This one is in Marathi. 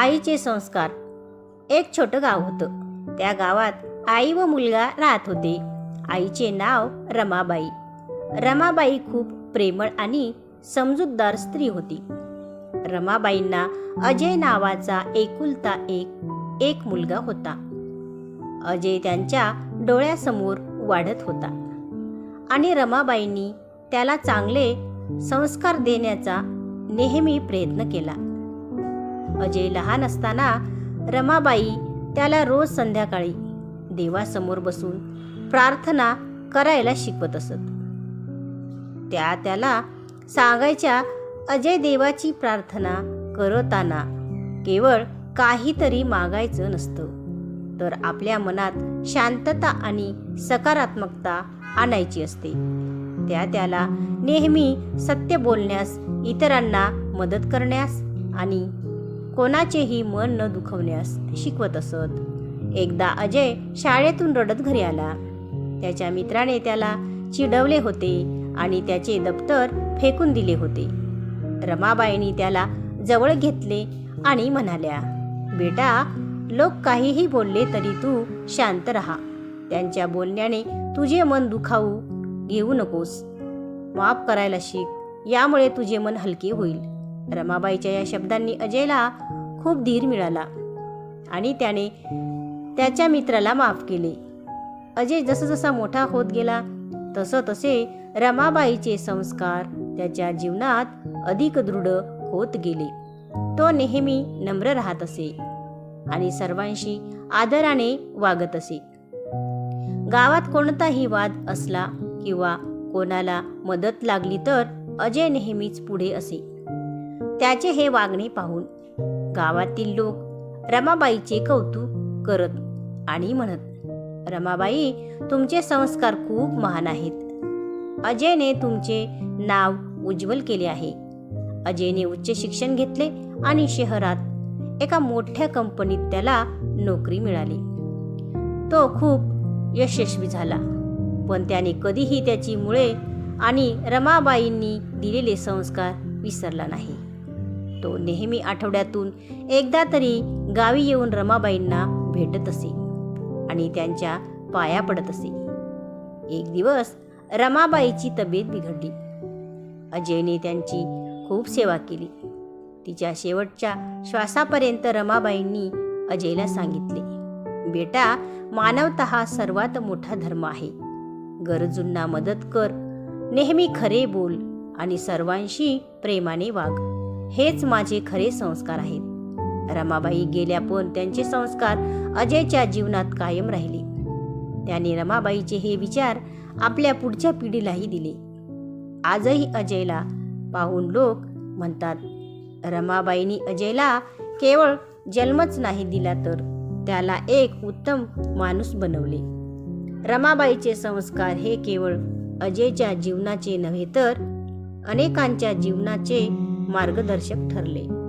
आईचे संस्कार. एक छोटं गाव होतं. त्या गावात आई व मुलगा राहत होते. आईचे नाव रमाबाई. रमाबाई खूप प्रेमळ आणि समजूतदार स्त्री होती. रमाबाईंना अजय नावाचा एकुलता एक एक मुलगा होता. अजय त्यांच्या डोळ्यासमोर वाढत होता. आणि रमाबाईंनी त्याला चांगले संस्कार देण्याचा नेहमी प्रयत्न केला. अजय लहान असताना रमाबाई त्याला रोज संध्याकाळी देवासमोर बसून प्रार्थना करायला शिकवत असत. त्या त्याला सांगायच्या अजय देवाची प्रार्थना करताना केवळ काहीतरी मागायचं नसतं तर आपल्या मनात शांतता आणि सकारात्मकता आणायची असते त्या त्याला नेहमी सत्य बोलण्यास इतरांना मदत करण्यास आणि कोणाचेही मन न दुखवण्यास शिकवत असत. एकदा अजय शाळेतून रडत घरी आला. त्याच्या मित्राने त्याला चिडवले होते आणि त्याचे दप्तर फेकून दिले होते. रमाबाईंनी त्याला जवळ घेतले आणि म्हणाल्या बेटा लोक काहीही बोलले तरी तू शांत राहा. त्यांच्या बोलण्याने तुझे मन दुखावू घेऊ नकोस. माफ करायला शिक. यामुळे तुझे मन हलके होईल. रमाबाईच्या या शब्दांनी अजयला खूप धीर मिळाला आणि त्याने त्याच्या मित्राला माफ केले. अजय जसजसा मोठा होत गेला तसं तसे रमाबाईचे संस्कार त्याच्या जीवनात अधिक दृढ होत गेले. तो नेहमी नम्र राहत असे आणि सर्वांशी आदराने वागत असे. गावात कोणताही वाद असला किंवा कोणाला मदत लागली तर अजय नेहमीच पुढे असे. त्याचे हे वागणे पाहून गावातील लोक रमाबाईचे कौतुक करत आणि म्हणत रमाबाई तुमचे संस्कार खूप महान आहेत. अजयने तुमचे नाव उज्ज्वल केले आहे. अजयने उच्च शिक्षण घेतले आणि शहरात एका मोठ्या कंपनीत त्याला नोकरी मिळाली. तो खूप यशस्वी झाला पण त्याने कधीही त्याची मुळे आणि रमाबाईंनी दिलेले संस्कार विसरला नाही. तो नेहमी आठवड्यातून एकदा तरी गावी येऊन रमाबाईंना भेटत असे आणि त्यांच्या पाया पडत असे. एक दिवस रमाबाईची तब्येत बिघडली. अजयने त्यांची खूप सेवा केली. तिच्या शेवटच्या श्वासापर्यंत रमाबाईंनी अजयला सांगितले बेटा मानवत हा सर्वात मोठा धर्म आहे. गरजूंना मदत कर नेहमी खरे बोल आणि सर्वांशी प्रेमाने वाग. हेच माझे खरे संस्कार आहेत. रमाबाई गेल्या पण त्यांचे संस्कार अजयच्या जीवनात कायम राहिले. त्याने रमाबाईचे हे विचार आपल्या पुढच्या पिढीलाही दिले. आजही अजयला पाहून लोक म्हणतात रमाबाईंनी अजयला केवळ जन्मच नाही दिला तर त्याला एक उत्तम माणूस बनवले. रमाबाईचे संस्कार हे केवळ अजयच्या जीवनाचे नव्हे तर अनेकांच्या जीवनाचे मार्गदर्शक ठरले.